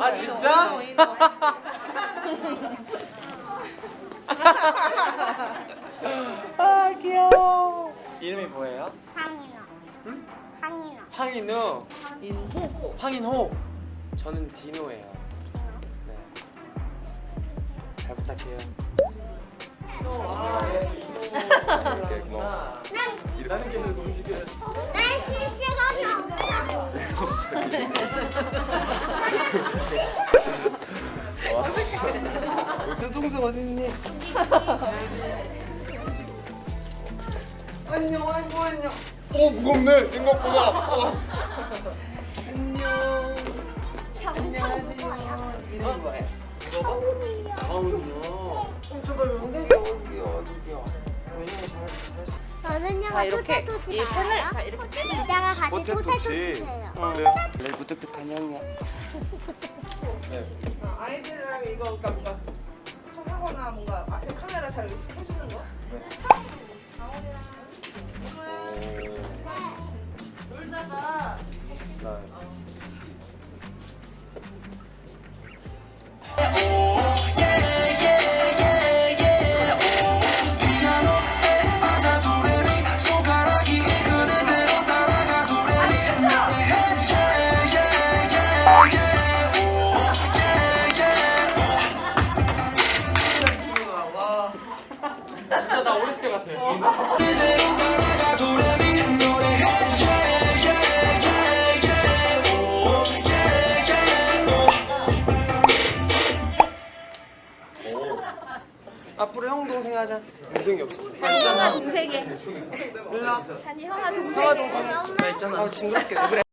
아 진짜? 아 귀여워. 이름이 뭐예요? 황인호. 응? 황인호. 황인우. 인호. 황인호. 저는 디노예요. 네. 잘 부탁해요. 오케이, 고마워. 나는 계속 움직여. 난 실시간이 없어. 내 동생 어딨니? 안녕, 아이고, 안녕. 오 무겁네 생각보다. 어. 안녕. 안녕하세요. 이름이 뭐예요? 아우요. 엄청 가려운데? 여기야 여기야. 저는요, 자, 이렇게 포테토 이? 다 이렇게 이따가 같이 포테토 포테토치. 칩해요. 그래. 원래 무뚝뚝한 형이야. 어, 아이들이랑 이거 그러니까 뭔가 좀 하거나 뭔가 앞에 카메라 잘 의식해주는 거? 놀다가 진짜 나 어렸을 때 같아. 앞으로 형 동생 하자. 동생이 없어. 있잖아. 동생이. 일라. 아니, 형아 동생이. 형아 동생. 나 있잖아. 아 징그럽게 왜 그래?